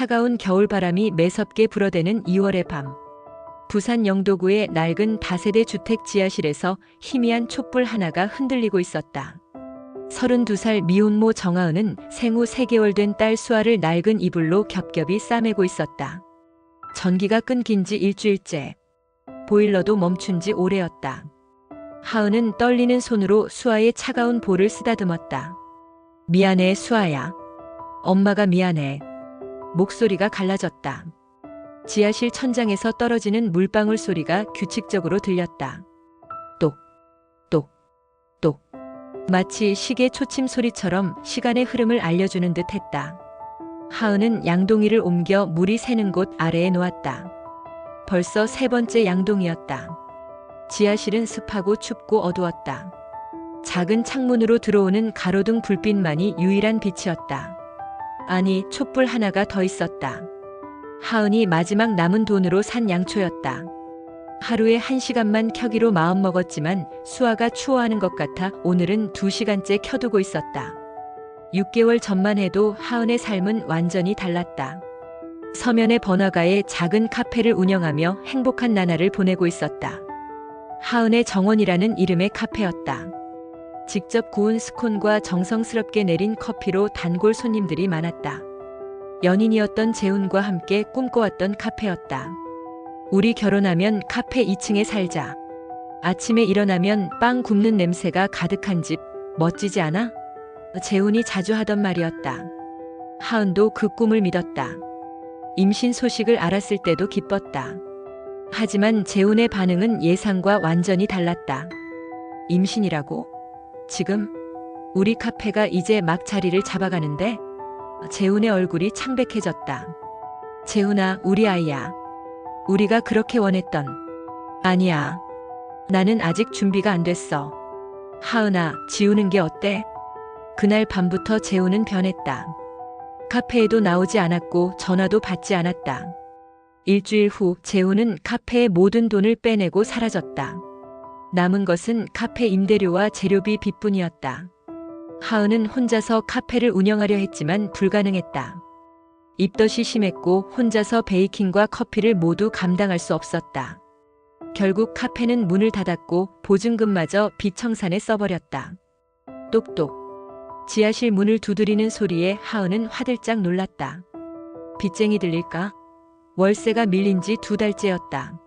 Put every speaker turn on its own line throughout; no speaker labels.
차가운 겨울바람이 매섭게 불어대는 2월의 밤. 부산 영도구의 낡은 다세대 주택 지하실에서 희미한 촛불 하나가 흔들리고 있었다. 32살 미혼모 정하은은 생후 3개월 된 딸 수아를 낡은 이불로 겹겹이 싸매고 있었다. 전기가 끊긴 지 일주일째. 보일러도 멈춘 지 오래였다. 하은은 떨리는 손으로 수아의 차가운 볼을 쓰다듬었다. 미안해, 수아야. 엄마가 미안해. 목소리가 갈라졌다. 지하실 천장에서 떨어지는 물방울 소리가 규칙적으로 들렸다. 똑, 똑, 똑. 마치 시계 초침 소리처럼 시간의 흐름을 알려주는 듯 했다. 하은은 양동이를 옮겨 물이 새는 곳 아래에 놓았다. 벌써 세 번째 양동이었다. 지하실은 습하고 춥고 어두웠다. 작은 창문으로 들어오는 가로등 불빛만이 유일한 빛이었다. 아니, 촛불 하나가 더 있었다. 하은이 마지막 남은 돈으로 산 양초였다. 하루에 한 시간만 켜기로 마음먹었지만 수아가 추워하는 것 같아 오늘은 두 시간째 켜두고 있었다. 6개월 전만 해도 하은의 삶은 완전히 달랐다. 서면의 번화가에 작은 카페를 운영하며 행복한 나날을 보내고 있었다. 하은의 정원이라는 이름의 카페였다. 직접 구운 스콘과 정성스럽게 내린 커피로 단골 손님들이 많았다. 연인이었던 재훈과 함께 꿈꿔왔던 카페였다. 우리 결혼하면 카페 2층에 살자. 아침에 일어나면 빵 굽는 냄새가 가득한 집, 멋지지 않아? 재훈이 자주 하던 말이었다. 하은도 그 꿈을 믿었다. 임신 소식을 알았을 때도 기뻤다. 하지만 재훈의 반응은 예상과 완전히 달랐다. 임신이라고? 지금? 우리 카페가 이제 막 자리를 잡아가는데? 재훈의 얼굴이 창백해졌다. 재훈아, 우리 아이야. 우리가 그렇게 원했던. 아니야. 나는 아직 준비가 안 됐어. 하은아, 지우는 게 어때? 그날 밤부터 재훈은 변했다. 카페에도 나오지 않았고 전화도 받지 않았다. 일주일 후 재훈은 카페의 모든 돈을 빼내고 사라졌다. 남은 것은 카페 임대료와 재료비 빚뿐이었다. 하은은 혼자서 카페를 운영하려 했지만 불가능했다. 입덧이 심했고 혼자서 베이킹과 커피를 모두 감당할 수 없었다. 결국 카페는 문을 닫았고 보증금마저 빚청산에 써버렸다. 똑똑. 지하실 문을 두드리는 소리에 하은은 화들짝 놀랐다. 빚쟁이 들릴까? 월세가 밀린 지 두 달째였다.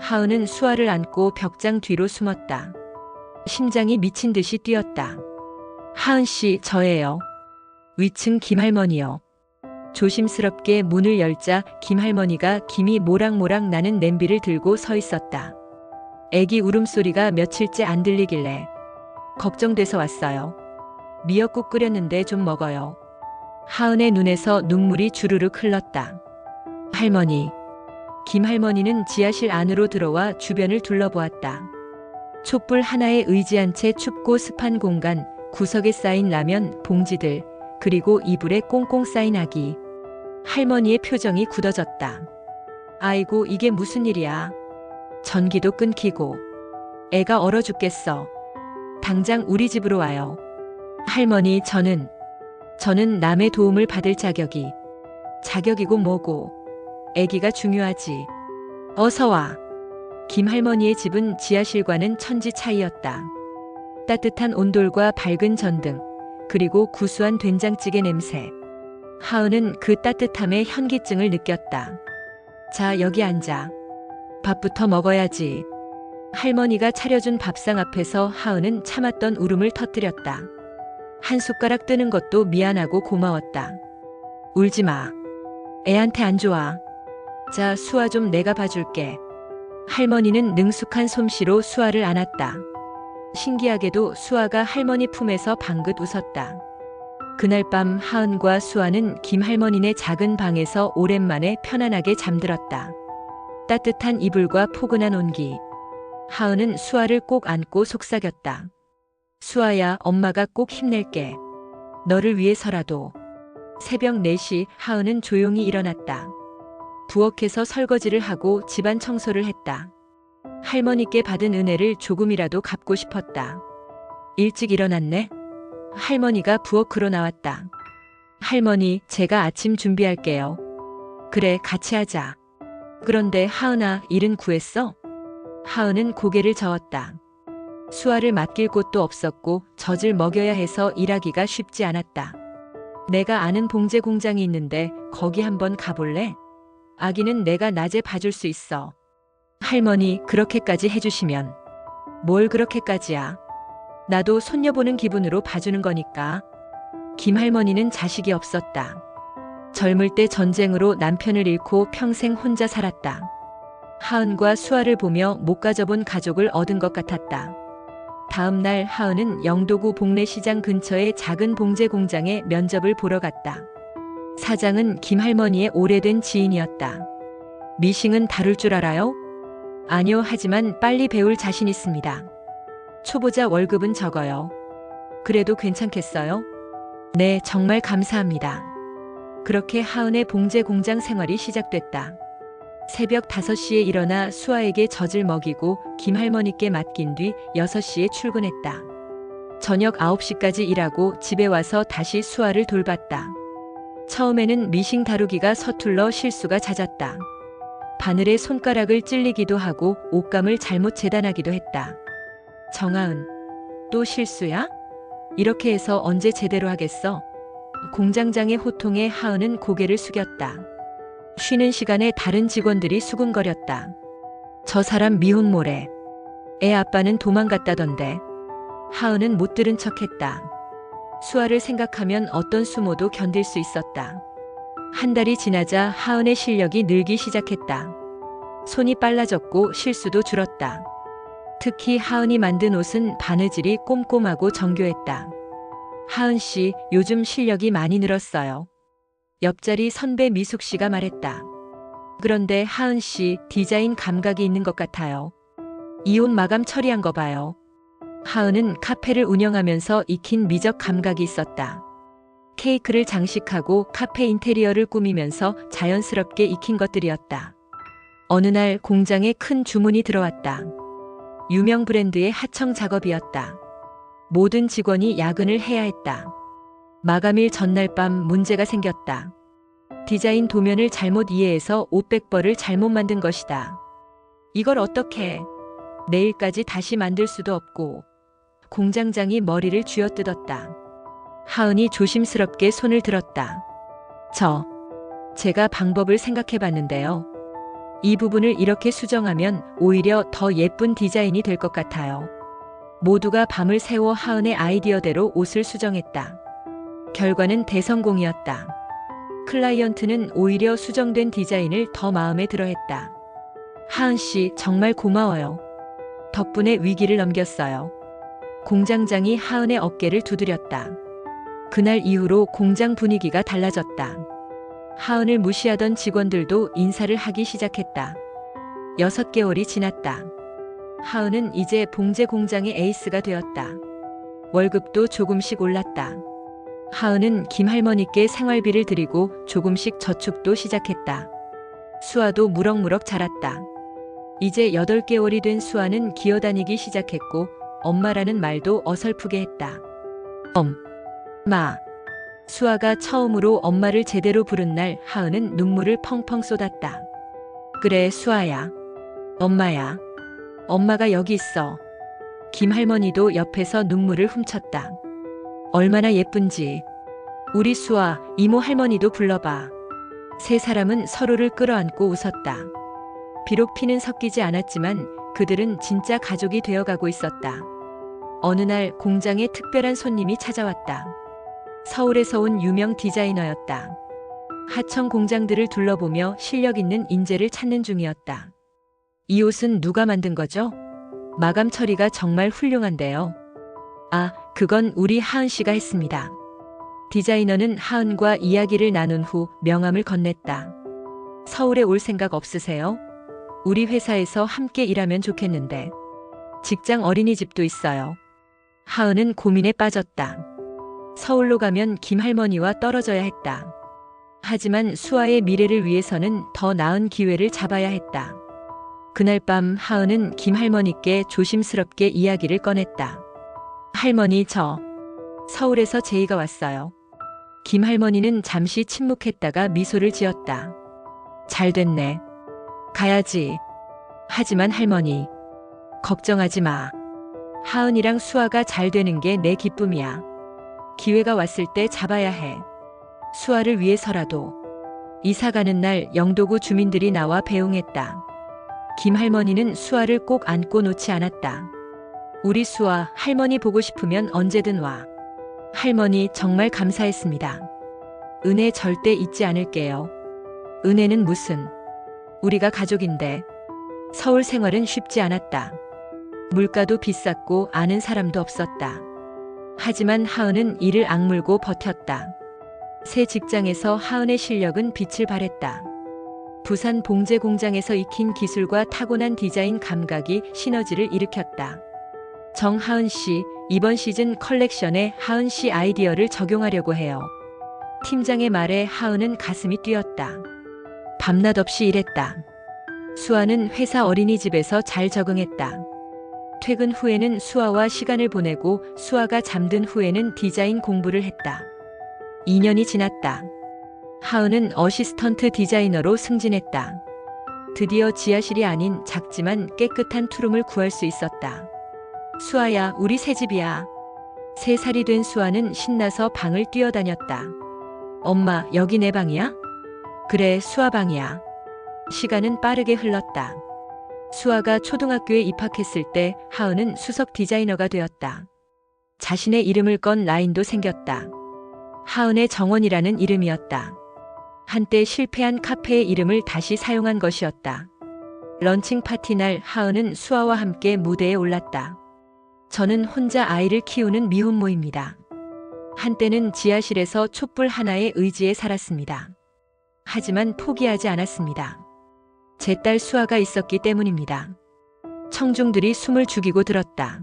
하은은 수아를 안고 벽장 뒤로 숨었다. 심장이 미친 듯이 뛰었다. 하은 씨, 저예요. 위층 김할머니요. 조심스럽게 문을 열자 김할머니가 김이 모락모락 나는 냄비를 들고 서 있었다. 애기 울음소리가 며칠째 안 들리길래 걱정돼서 왔어요. 미역국 끓였는데 좀 먹어요. 하은의 눈에서 눈물이 주르륵 흘렀다. 할머니. 김할머니는 지하실 안으로 들어와 주변을 둘러보았다. 촛불 하나에 의지한 채 춥고 습한 공간, 구석에 쌓인 라면, 봉지들, 그리고 이불에 꽁꽁 쌓인 아기. 할머니의 표정이 굳어졌다. 아이고, 이게 무슨 일이야. 전기도 끊기고. 애가 얼어 죽겠어. 당장 우리 집으로 와요. 할머니, 저는, 저는 남의 도움을 받을 자격이, 자격이고 뭐고, 애기가 중요하지. 어서 와. 김할머니의 집은 지하실과는 천지 차이였다. 따뜻한 온돌과 밝은 전등, 그리고 구수한 된장찌개 냄새. 하은은 그 따뜻함에 현기증을 느꼈다. 자, 여기 앉아. 밥부터 먹어야지. 할머니가 차려준 밥상 앞에서 하은은 참았던 울음을 터뜨렸다. 한 숟가락 뜨는 것도 미안하고 고마웠다. 울지 마. 애한테 안 좋아. 자, 수아 좀 내가 봐줄게. 할머니는 능숙한 솜씨로 수아를 안았다. 신기하게도 수아가 할머니 품에서 방긋 웃었다. 그날 밤 하은과 수아는 김할머니네 작은 방에서 오랜만에 편안하게 잠들었다. 따뜻한 이불과 포근한 온기. 하은은 수아를 꼭 안고 속삭였다. 수아야, 엄마가 꼭 힘낼게. 너를 위해서라도. 새벽 4시 하은은 조용히 일어났다. 부엌에서 설거지를 하고 집안 청소를 했다. 할머니께 받은 은혜를 조금이라도 갚고 싶었다. 일찍 일어났네? 할머니가 부엌으로 나왔다. 할머니, 제가 아침 준비할게요. 그래, 같이 하자. 그런데 하은아, 일은 구했어? 하은은 고개를 저었다. 수아를 맡길 곳도 없었고 젖을 먹여야 해서 일하기가 쉽지 않았다. 내가 아는 봉제 공장이 있는데 거기 한번 가볼래? 아기는 내가 낮에 봐줄 수 있어. 할머니, 그렇게까지 해주시면. 뭘 그렇게까지야? 나도 손녀 보는 기분으로 봐주는 거니까. 김할머니는 자식이 없었다. 젊을 때 전쟁으로 남편을 잃고 평생 혼자 살았다. 하은과 수아를 보며 못 가져본 가족을 얻은 것 같았다. 다음 날 하은은 영도구 복례시장 근처의 작은 봉제 공장에 면접을 보러 갔다. 사장은 김할머니의 오래된 지인이었다. 미싱은 다룰 줄 알아요? 아니요, 하지만 빨리 배울 자신 있습니다. 초보자 월급은 적어요. 그래도 괜찮겠어요? 네, 정말 감사합니다. 그렇게 하은의 봉제 공장 생활이 시작됐다. 새벽 5시에 일어나 수아에게 젖을 먹이고 김할머니께 맡긴 뒤 6시에 출근했다. 저녁 9시까지 일하고 집에 와서 다시 수아를 돌봤다. 처음에는 미싱 다루기가 서툴러 실수가 잦았다. 바늘에 손가락을 찔리기도 하고 옷감을 잘못 재단하기도 했다. 정아은, 또 실수야? 이렇게 해서 언제 제대로 하겠어? 공장장의 호통에 하은은 고개를 숙였다. 쉬는 시간에 다른 직원들이 수군거렸다. 저 사람 미혼모래. 애 아빠는 도망갔다던데. 하은은 못 들은 척했다. 수아를 생각하면 어떤 수모도 견딜 수 있었다. 한 달이 지나자 하은의 실력이 늘기 시작했다. 손이 빨라졌고 실수도 줄었다. 특히 하은이 만든 옷은 바느질이 꼼꼼하고 정교했다. 하은 씨, 요즘 실력이 많이 늘었어요. 옆자리 선배 미숙 씨가 말했다. 그런데 하은 씨, 디자인 감각이 있는 것 같아요. 이 옷 마감 처리한 거 봐요. 하은은 카페를 운영하면서 익힌 미적 감각이 있었다. 케이크를 장식하고 카페 인테리어를 꾸미면서 자연스럽게 익힌 것들이었다. 어느 날 공장에 큰 주문이 들어왔다. 유명 브랜드의 하청 작업이었다. 모든 직원이 야근을 해야 했다. 마감일 전날 밤 문제가 생겼다. 디자인 도면을 잘못 이해해서 500벌을 잘못 만든 것이다. 이걸 어떻게 내일까지 다시 만들 수도 없고 공장장이 머리를 쥐어뜯었다. 하은이 조심스럽게 손을 들었다. 저, 제가 방법을 생각해 봤는데요. 이 부분을 이렇게 수정하면 오히려 더 예쁜 디자인이 될 것 같아요. 모두가 밤을 새워 하은의 아이디어대로 옷을 수정했다. 결과는 대성공이었다. 클라이언트는 오히려 수정된 디자인을 더 마음에 들어 했다. 하은 씨, 정말 고마워요. 덕분에 위기를 넘겼어요. 공장장이 하은의 어깨를 두드렸다. 그날 이후로 공장 분위기가 달라졌다. 하은을 무시하던 직원들도 인사를 하기 시작했다. 여섯 개월이 지났다. 하은은 이제 봉제 공장의 에이스가 되었다. 월급도 조금씩 올랐다. 하은은 김할머니께 생활비를 드리고 조금씩 저축도 시작했다. 수아도 무럭무럭 자랐다. 이제 8개월이 된 수아는 기어다니기 시작했고 엄마라는 말도 어설프게 했다. 엄, 마. 수아가 처음으로 엄마를 제대로 부른 날 하은은 눈물을 펑펑 쏟았다. 그래, 수아야. 엄마야. 엄마가 여기 있어. 김할머니도 옆에서 눈물을 훔쳤다. 얼마나 예쁜지. 우리 수아, 이모 할머니도 불러봐. 세 사람은 서로를 끌어안고 웃었다. 비록 피는 섞이지 않았지만 그들은 진짜 가족이 되어가고 있었다. 어느 날 공장에 특별한 손님이 찾아왔다. 서울에서 온 유명 디자이너였다. 하청 공장들을 둘러보며 실력 있는 인재를 찾는 중이었다. 이 옷은 누가 만든 거죠? 마감 처리가 정말 훌륭한데요. 아, 그건 우리 하은 씨가 했습니다. 디자이너는 하은과 이야기를 나눈 후 명함을 건넸다. 서울에 올 생각 없으세요? 우리 회사에서 함께 일하면 좋겠는데. 직장 어린이집도 있어요. 하은은 고민에 빠졌다. 서울로 가면 김할머니와 떨어져야 했다. 하지만 수아의 미래를 위해서는 더 나은 기회를 잡아야 했다. 그날 밤 하은은 김할머니께 조심스럽게 이야기를 꺼냈다. 할머니 저 서울에서 제의가 왔어요. 김할머니는 잠시 침묵했다가 미소를 지었다. 잘 됐네. 가야지. 하지만 할머니, 걱정하지 마. 하은이랑 수아가 잘 되는 게 내 기쁨이야. 기회가 왔을 때 잡아야 해. 수아를 위해서라도. 이사 가는 날 영도구 주민들이 나와 배웅했다. 김 할머니는 수아를 꼭 안고 놓지 않았다. 우리 수아 할머니 보고 싶으면 언제든 와. 할머니 정말 감사했습니다. 은혜 절대 잊지 않을게요. 은혜는 무슨? 우리가 가족인데. 서울 생활은 쉽지 않았다. 물가도 비쌌고 아는 사람도 없었다. 하지만 하은은 이를 악물고 버텼다. 새 직장에서 하은의 실력은 빛을 발했다. 부산 봉제 공장에서 익힌 기술과 타고난 디자인 감각이 시너지를 일으켰다. 정하은 씨, 이번 시즌 컬렉션에 하은 씨 아이디어를 적용하려고 해요. 팀장의 말에 하은은 가슴이 뛰었다. 밤낮 없이 일했다. 수아는 회사 어린이집에서 잘 적응했다. 퇴근 후에는 수아와 시간을 보내고 수아가 잠든 후에는 디자인 공부를 했다. 2년이 지났다. 하은은 어시스턴트 디자이너로 승진했다. 드디어 지하실이 아닌 작지만 깨끗한 투룸을 구할 수 있었다. 수아야, 우리 새 집이야. 세 살이 된 수아는 신나서 방을 뛰어다녔다. 엄마, 여기 내 방이야? 그래, 수아 방이야. 시간은 빠르게 흘렀다. 수아가 초등학교에 입학했을 때 하은은 수석 디자이너가 되었다. 자신의 이름을 건 라인도 생겼다. 하은의 정원이라는 이름이었다. 한때 실패한 카페의 이름을 다시 사용한 것이었다. 런칭 파티 날 하은은 수아와 함께 무대에 올랐다. 저는 혼자 아이를 키우는 미혼모입니다. 한때는 지하실에서 촛불 하나의 의지에 살았습니다. 하지만 포기하지 않았습니다. 제 딸 수아가 있었기 때문입니다. 청중들이 숨을 죽이고 들었다.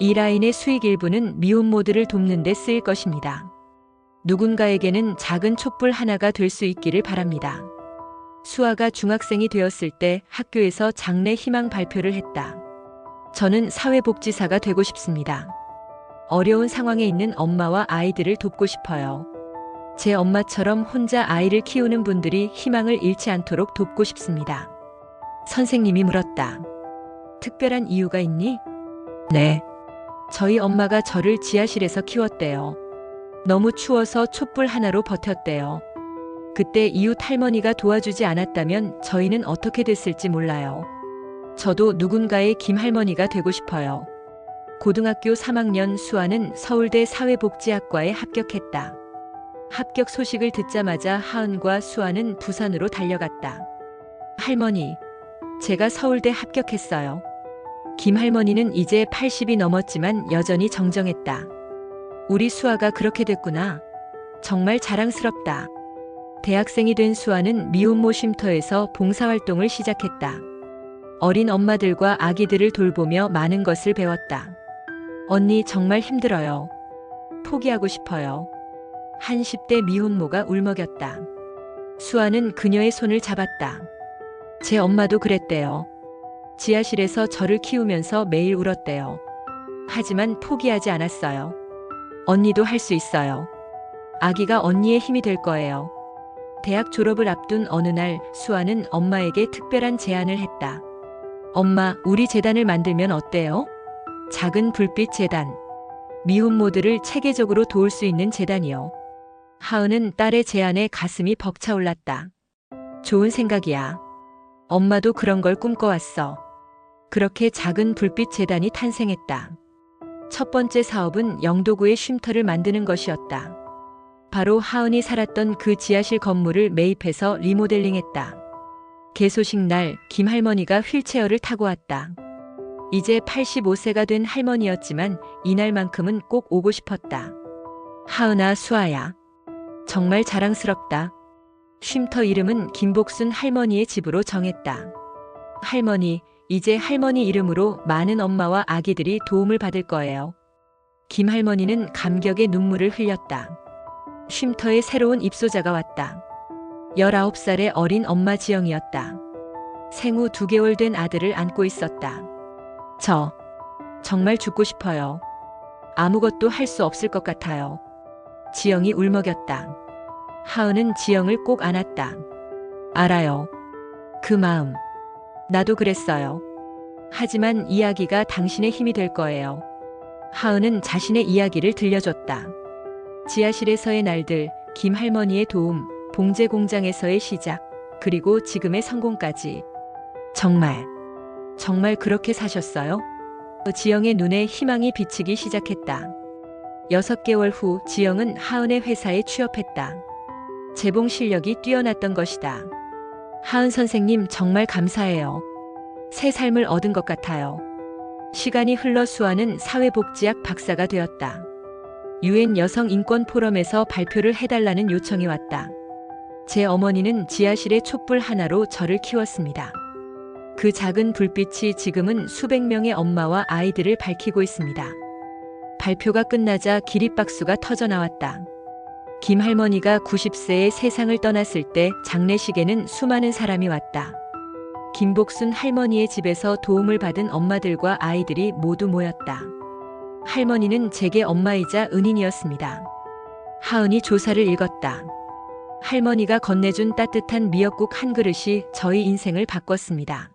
이 라인의 수익 일부는 미혼모들을 돕는 데 쓰일 것입니다. 누군가에게는 작은 촛불 하나가 될 수 있기를 바랍니다. 수아가 중학생이 되었을 때 학교에서 장래 희망 발표를 했다. 저는 사회복지사가 되고 싶습니다. 어려운 상황에 있는 엄마와 아이들을 돕고 싶어요. 제 엄마처럼 혼자 아이를 키우는 분들이 희망을 잃지 않도록 돕고 싶습니다. 선생님이 물었다. 특별한 이유가 있니? 네. 저희 엄마가 저를 지하실에서 키웠대요. 너무 추워서 촛불 하나로 버텼대요. 그때 이웃 할머니가 도와주지 않았다면 저희는 어떻게 됐을지 몰라요. 저도 누군가의 김 할머니가 되고 싶어요. 고등학교 3학년 수아는 서울대 사회복지학과에 합격했다. 합격 소식을 듣자마자 하은과 수아는 부산으로 달려갔다. 할머니, 제가 서울대 합격했어요. 김 할머니는 이제 80이 넘었지만 여전히 정정했다. 우리 수아가 그렇게 됐구나. 정말 자랑스럽다. 대학생이 된 수아는 미혼모 쉼터에서 봉사활동을 시작했다. 어린 엄마들과 아기들을 돌보며 많은 것을 배웠다. 언니 정말 힘들어요. 포기하고 싶어요. 한 10대 미혼모가 울먹였다. 수아는 그녀의 손을 잡았다. 제 엄마도 그랬대요. 지하실에서 저를 키우면서 매일 울었대요. 하지만 포기하지 않았어요. 언니도 할 수 있어요. 아기가 언니의 힘이 될 거예요. 대학 졸업을 앞둔 어느 날 수아는 엄마에게 특별한 제안을 했다. 엄마, 우리 재단을 만들면 어때요? 작은 불빛 재단. 미혼모들을 체계적으로 도울 수 있는 재단이요. 하은은 딸의 제안에 가슴이 벅차올랐다. 좋은 생각이야. 엄마도 그런 걸 꿈꿔왔어. 그렇게 작은 불빛 재단이 탄생했다. 첫 번째 사업은 영도구의 쉼터를 만드는 것이었다. 바로 하은이 살았던 그 지하실 건물을 매입해서 리모델링했다. 개소식 날 김 할머니가 휠체어를 타고 왔다. 이제 85세가 된 할머니였지만 이날만큼은 꼭 오고 싶었다. 하은아 수아야. 정말 자랑스럽다. 쉼터 이름은 김복순 할머니의 집으로 정했다. 할머니, 이제 할머니 이름으로 많은 엄마와 아기들이 도움을 받을 거예요. 김 할머니는 감격의 눈물을 흘렸다. 쉼터에 새로운 입소자가 왔다. 19살의 어린 엄마 지영이었다. 생후 2개월 된 아들을 안고 있었다. 저, 정말 죽고 싶어요. 아무것도 할 수 없을 것 같아요. 지영이 울먹였다. 하은은 지영을 꼭 안았다. 알아요. 그 마음. 나도 그랬어요. 하지만 이야기가 당신의 힘이 될 거예요. 하은은 자신의 이야기를 들려줬다. 지하실에서의 날들, 김 할머니의 도움, 봉제 공장에서의 시작, 그리고 지금의 성공까지. 정말, 정말 그렇게 사셨어요? 지영의 눈에 희망이 비치기 시작했다. 여섯 개월 후 지영은 하은의 회사에 취업했다. 재봉 실력이 뛰어났던 것이다. 하은 선생님 정말 감사해요. 새 삶을 얻은 것 같아요. 시간이 흘러 수아는 사회복지학 박사가 되었다. 유엔 여성 인권 포럼에서 발표를 해달라는 요청이 왔다. 제 어머니는 지하실의 촛불 하나로 저를 키웠습니다. 그 작은 불빛이 지금은 수백 명의 엄마와 아이들을 밝히고 있습니다. 발표가 끝나자 기립박수가 터져 나왔다. 김 할머니가 90세에 세상을 떠났을 때 장례식에는 수많은 사람이 왔다. 김복순 할머니의 집에서 도움을 받은 엄마들과 아이들이 모두 모였다. 할머니는 제게 엄마이자 은인이었습니다. 하은이 조사를 읽었다. 할머니가 건네준 따뜻한 미역국 한 그릇이 저희 인생을 바꿨습니다.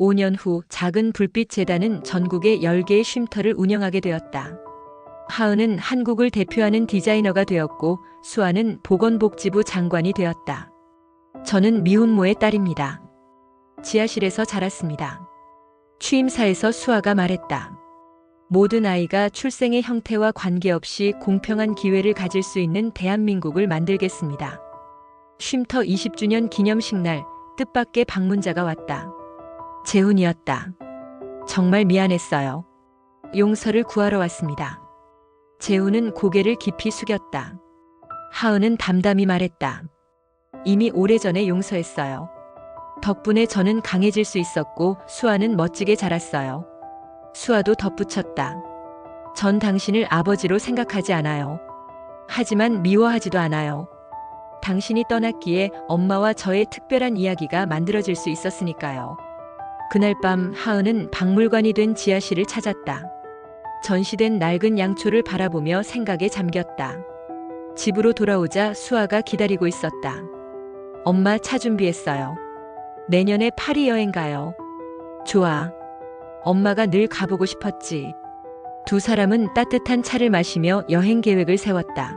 5년 후 작은 불빛 재단은 전국에 10개의 쉼터를 운영하게 되었다. 하은은 한국을 대표하는 디자이너가 되었고 수아는 보건복지부 장관이 되었다. 저는 미혼모의 딸입니다. 지하실에서 자랐습니다. 취임사에서 수아가 말했다. 모든 아이가 출생의 형태와 관계없이 공평한 기회를 가질 수 있는 대한민국을 만들겠습니다. 쉼터 20주년 기념식 날 뜻밖의 방문자가 왔다. 재훈이었다. 정말 미안했어요. 용서를 구하러 왔습니다. 재훈은 고개를 깊이 숙였다. 하은은 담담히 말했다. 이미 오래전에 용서했어요. 덕분에 저는 강해질 수 있었고 수아는 멋지게 자랐어요. 수아도 덧붙였다. 전 당신을 아버지로 생각하지 않아요. 하지만 미워하지도 않아요. 당신이 떠났기에 엄마와 저의 특별한 이야기가 만들어질 수 있었으니까요. 그날 밤 하은은 박물관이 된 지하실을 찾았다. 전시된 낡은 양초를 바라보며 생각에 잠겼다. 집으로 돌아오자 수아가 기다리고 있었다. 엄마 차 준비했어요. 내년에 파리 여행 가요. 좋아. 엄마가 늘 가보고 싶었지. 두 사람은 따뜻한 차를 마시며 여행 계획을 세웠다.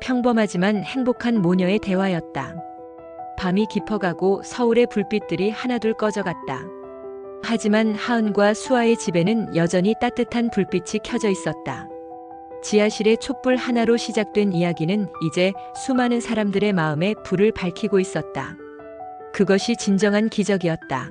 평범하지만 행복한 모녀의 대화였다. 밤이 깊어가고 서울의 불빛들이 하나둘 꺼져갔다. 하지만 하은과 수아의 집에는 여전히 따뜻한 불빛이 켜져 있었다. 지하실의 촛불 하나로 시작된 이야기는 이제 수많은 사람들의 마음에 불을 밝히고 있었다. 그것이 진정한 기적이었다.